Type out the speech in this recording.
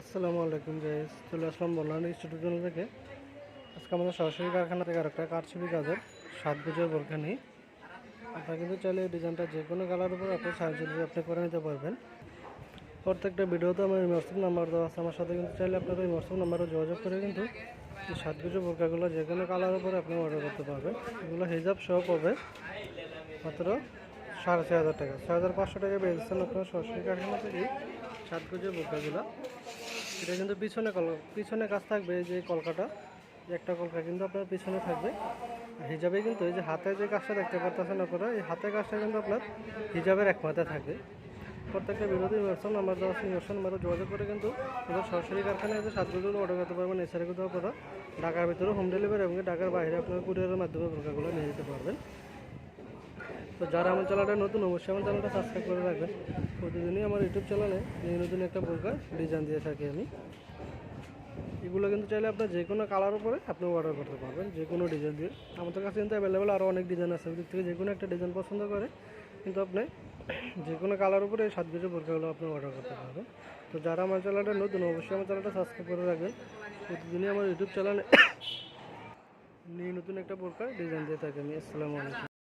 আসসালামু আলাইকুম গাইস চলে আসলাম বললাম স্টুডিও থেকে। আজকে আমাদের সরাসরি কারখানা থেকে আরেকটা কারচুপি কাজের সাত গজের বোরখা নিই আপনারা কিন্তু চাইলে এই ডিজাইনটা যে কোনো কালার উপর আপনি সার্জারি আপনি করে নিতে পারবেন। প্রত্যেকটা ভিডিওতে আমার হোয়াটসঅ্যাপ নাম্বার দেওয়া আছে, আমার সাথে কিন্তু চাইলে আপনারা এই হোয়াটসঅ্যাপ নাম্বারে যোগাযোগ করে কিন্তু এই সাত গজের বোরখাগুলো যে কোনো কালার উপরে আপনি অর্ডার করতে পারবেন। এগুলো হিজাব সহ পাবে মাত্র সাড়ে ছয় হাজার টাকা। ছয় হাজার পাঁচশো টাকা বেচছেন আপনার সরাসরি কারখানা থেকে সাত গজের বোরখাগুলো। এটা কিন্তু পিছনে কল, পিছনে কাজ থাকবে যে কলকাটা, যে একটা কলকা কিন্তু আপনার পিছনে থাকবে। আর হিজাবে কিন্তু এই যে হাতে যে কাজটা দেখতে পারতেছেন আপনারা, এই হাতের কাজটা কিন্তু আপনার হিজাবের এক মাথায় থাকবে। প্রত্যেকটা বিরোধী ইমোশন নাম্বার দেওয়া ইমোশন নাম্বারে যোগাযোগ করে কিন্তু সরাসরি কারখানায় যে সাতগুলো অর্ডার করতে পারবেন। এছাড়া কিন্তু আপনারা ঢাকার ভিতরে হোম ডেলিভারি এবং ঢাকার বাইরে আপনারা কুরিয়ারের মাধ্যমে বোরকাগুলো নিয়ে যেতে পারবেন। তো যারা আমার চ্যানেলটা নতুন, অবশ্যই আমার চ্যানেলটা সাবস্ক্রাইব করে রাখবেন প্রতিদিনই আমার ইউটিউব চ্যানেলে নিয়ে নতুন একটা বোরকা ডিজাইন দিয়ে থাকি আমি। এগুলো কিন্তু চাইলে আপনার যে কোনো কালার উপরে আপনি অর্ডার করতে পারবেন, যে কোনো ডিজাইন দিয়ে। আমাদের কাছে কিন্তু অ্যাভেলেবেল আরও অনেক ডিজাইন আছে। ওদিক থেকে যে কোনো একটা ডিজাইন পছন্দ করে, কিন্তু আপনি যে কোনো কালার উপরে এই সাত কেজি বোরকাগুলো আপনি অর্ডার করতে পারবেন। তো যারা আমার চ্যানেলটা নতুন, অবশ্যই আমার চ্যানেলটা সাবস্ক্রাইব করে রাখবেন। প্রতিদিনই আমার ইউটিউব চ্যানেলে নিয়ে নতুন একটা বোরকা ডিজাইন দিয়ে থাকি আমি। আসসালামু আলাইকুম।